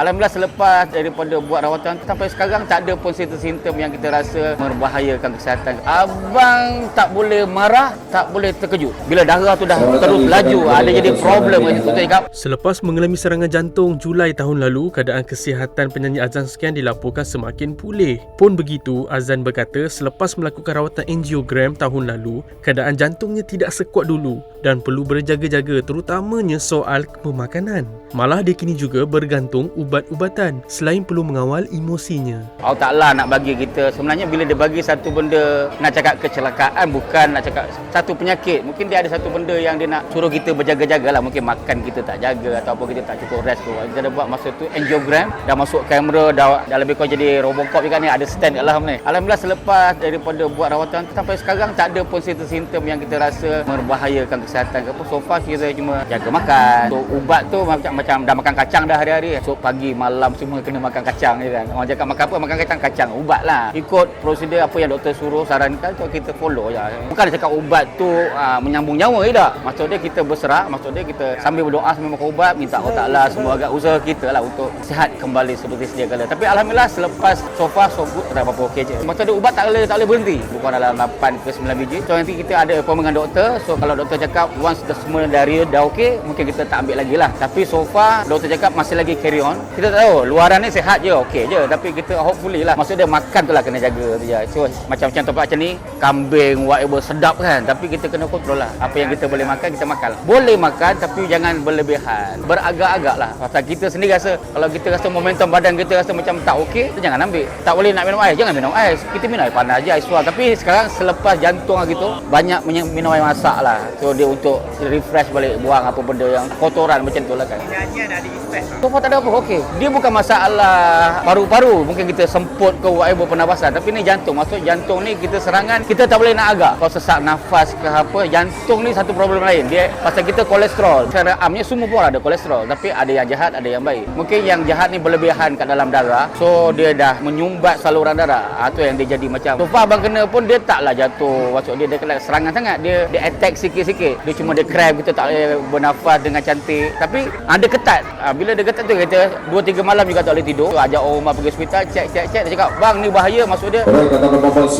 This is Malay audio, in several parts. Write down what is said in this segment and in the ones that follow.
Alhamdulillah selepas daripada buat rawatan tu, sampai sekarang tak ada pun simptom-simptom yang kita rasa membahayakan kesihatan. Abang tak boleh marah, tak boleh terkejut. Bila darah tu dah terus laju, ada jadi problem macam tu cakap. Selepas mengalami serangan jantung Julai tahun lalu, keadaan kesihatan penyanyi Azan Sekian dilaporkan semakin pulih. Pun begitu, Azan berkata selepas melakukan rawatan angiogram tahun lalu, keadaan jantungnya tidak sekuat dulu dan perlu berjaga-jaga terutamanya soal pemakanan. Malah dia kini juga bergantung ubat-ubatan selain perlu mengawal emosinya. Allah Ta'ala nak bagi kita Sebenarnya bila dia bagi satu benda Nak cakap kecelakaan Bukan nak cakap satu penyakit. Mungkin dia ada satu benda yang dia nak Suruh kita berjaga-jaga lah Mungkin makan kita tak jaga Ataupun kita tak cukup rest. Tu Kita dah buat masa tu angiogram Dah masuk kamera Dah, dah lebih kurang jadi Robocop juga ni Ada stand kat dalam ni. Alhamdulillah selepas daripada buat rawatan Sampai sekarang tak ada pun simptom-simptom Yang kita rasa membahayakan kesihatan ke apa. So far kita cuma jaga makan. So, Ubat tu macam, macam dah makan kacang dah hari-hari. So pagi malam semua kena makan kacang je kan? Orang cakap makan apa? Makan kacang. Kacang ubat lah. Ikut prosedur apa yang doktor suruh sarankan tu kita follow je. Bukan dia cakap ubat tu aa, menyambung nyawa je tak? Maksud dia kita berserah maksud dia kita sambil berdoa sambil makan ubat minta Allah Ta'ala semua agak usaha kita lah untuk sihat kembali seperti sedia kala. Tapi Alhamdulillah selepas so far so good tak apa-apa okey je. Maksud dia ubat tak boleh tak boleh berhenti. Bukan dalam 8 ke 9 biji. So nanti kita ada appointment dengan doktor. So kalau doktor cakap once dah semua dari dah okey mungkin kita tak ambil lagi lah. Tapi so far doktor cakap masih lagi carry on kita tak tahu luaran ni sihat je okey je. Tapi kita hopefully lah maksud dia makan tu lah kena jaga tu je. So macam-macam tempat macam ni kambing whatever sedap kan. Tapi kita kena kontrol lah apa yang kita boleh makan kita makan. Boleh makan tapi jangan berlebihan. Beragak-agak lah. Pasal kita sendiri rasa kalau kita rasa momentum badan kita rasa macam tak okey tu jangan ambil. Tak boleh nak minum ais jangan minum ais kita minum air panas je ais suar. Tapi sekarang selepas jantung hari tu banyak minum air masak lah. So dia untuk refresh balik buang apa benda yang kotoran macam tu lah kan. Nyanyian ada effect tak? So far tak ada apa, okey. Dia bukan masalah paru-paru, mungkin kita semput ke whatever pernafasan. Tapi ni jantung, maksud jantung ni kita serangan, kita tak boleh nak agak. Kalau sesak nafas ke apa, jantung ni satu problem lain. Dia pasal kita kolesterol. Secara amnya semua pun ada kolesterol, tapi ada yang jahat, ada yang baik. Mungkin yang jahat ni berlebihan kat dalam darah, so dia dah menyumbat saluran darah. Ha, tu yang dia jadi macam. So far abang kena pun dia taklah jatuh. Maksud dia dia kena serangan sangat. Dia dia attack sikit-sikit. Dia cuma dia cramp, kita tak boleh bernafas dengan cantik. Tapi ada ketat. Ha, bila dia ketat tu kita 2 3 malam juga tak boleh tidur. Ajak orang rumah pergi hospital, cek cek cek dia cakap, "Bang, ni bahaya." Maksud dia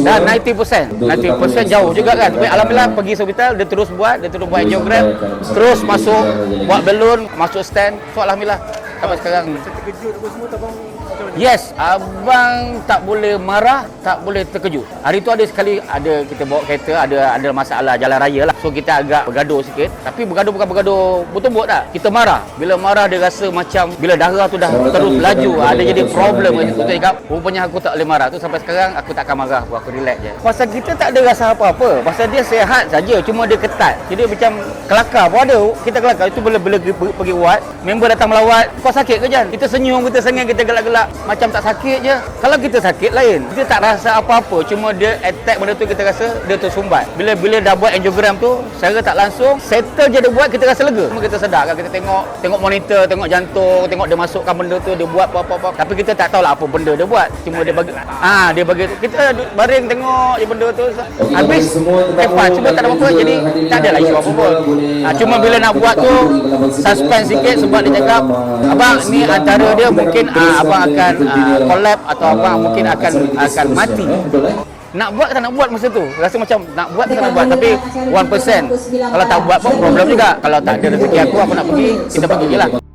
dah 90%. 90% jauh juga kan. Tapi alhamdulillah pergi hospital dia terus buat, dia terus buat angiogram, terus masuk buat balon, masuk stand. So alhamdulillah sampai sekarang Terkejut apa semua tak bang? Macam mana? Yes, abang tak boleh marah, tak boleh terkejut. Hari tu ada sekali ada kita bawa kereta, ada ada masalah jalan raya lah. So kita agak bergaduh sikit. Tapi bergaduh bukan bergaduh betul-betul tak. Kita marah. Bila marah dia rasa macam bila darah tu dah terus laju, ada jadi problem macam tu. Cakap, rupanya aku tak boleh marah. Tu sampai sekarang aku tak akan marah, aku relax je. Pasal kita tak ada rasa apa-apa. Pasal dia sihat saja, cuma dia ketat. Jadi macam kelakar pun ada. Kita kelakar itu bila bila pergi, pergi uat, member datang melawat, kau sakit ke Jan? Kita senyum, kita sengih, kita gelak-gelak macam tak sakit je. Kalau kita sakit lain. Kita tak rasa apa-apa, cuma dia attack benda tu kita rasa dia tersumbat. Bila bila dah buat angiogram tu, secara tak langsung settle je dia buat kita rasa lega. Cuma kita sedar kan kita tengok tengok monitor, tengok jantung, tengok dia masukkan benda tu, dia buat apa-apa. Tapi kita tak tahu lah apa benda dia buat. Cuma dia bagi ah dia bagi kita baring tengok je benda tu. Habis Evan cuma tak ada apa-apa jadi tak ada lah isu apa pun. Ah, cuma bila nak buat tu suspense sikit sebab dia cakap abang ni antara dia mungkin ah, abang akan ah, collapse atau abang mungkin akan akan mati. Nak buat tak nak buat masa tu? Rasa macam nak buat tak nak buat Tapi 1% Kalau tak buat pun problem juga. Kalau tak ada rezeki aku Aku nak pergi Kita pergi je lah